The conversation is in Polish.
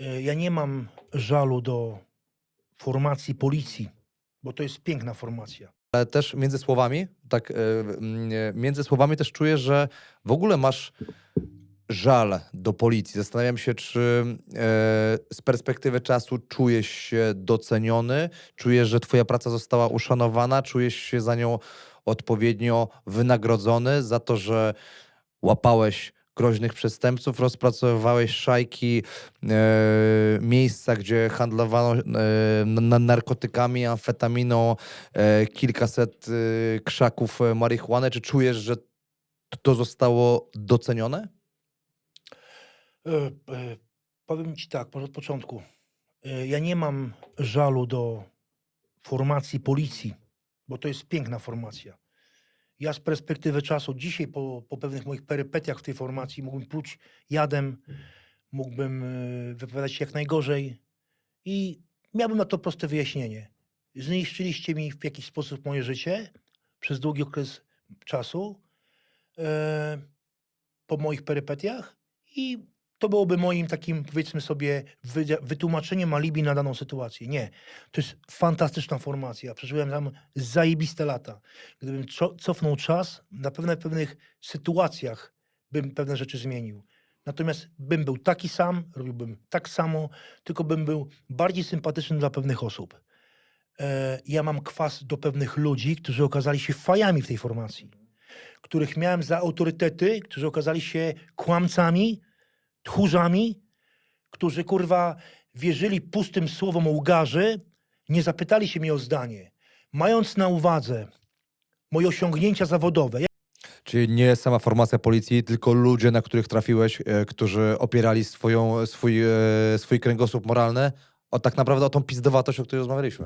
E, Ja nie mam żalu do formacji policji, bo to jest piękna formacja. Ale też między słowami, tak, e, e, między słowami też czuję, że w ogóle masz żal do policji. Zastanawiam się, czy z perspektywy czasu czujesz się doceniony, czujesz, że twoja praca została uszanowana, czujesz się za nią odpowiednio wynagrodzony za to, że łapałeś groźnych przestępców, rozpracowywałeś szajki, e, miejsca, gdzie handlowano e, narkotykami, amfetaminą, e, kilkaset e, krzaków e, marihuany. Czy czujesz, że to zostało docenione? E, e, Powiem ci tak, może od początku. E, Ja nie mam żalu do formacji policji, bo to jest piękna formacja. Ja z perspektywy czasu, dzisiaj po, po pewnych moich perypetiach w tej formacji, mógłbym pluć jadem, mógłbym e, wypowiadać się jak najgorzej i miałbym na to proste wyjaśnienie. Zniszczyliście mi w jakiś sposób moje życie przez długi okres czasu e, po moich perypetiach i to byłoby moim takim, powiedzmy sobie, wytłumaczeniem alibi na daną sytuację. Nie. To jest fantastyczna formacja. Przeżyłem tam zajebiste lata. Gdybym co- cofnął czas, na pewno w pewnych sytuacjach bym pewne rzeczy zmienił. Natomiast bym był taki sam, robiłbym tak samo, tylko bym był bardziej sympatyczny dla pewnych osób. E, ja mam kwas do pewnych ludzi, którzy okazali się fajami w tej formacji, których miałem za autorytety, którzy okazali się kłamcami, tchórzami, którzy kurwa wierzyli pustym słowom łgarzy, nie zapytali się mnie o zdanie. Mając na uwadze moje osiągnięcia zawodowe, Czyli nie sama formacja policji, tylko ludzie, na których trafiłeś, e, którzy opierali swoją, swój, e, swój kręgosłup moralny, o tak naprawdę o tą pizdowatość, o której rozmawialiśmy.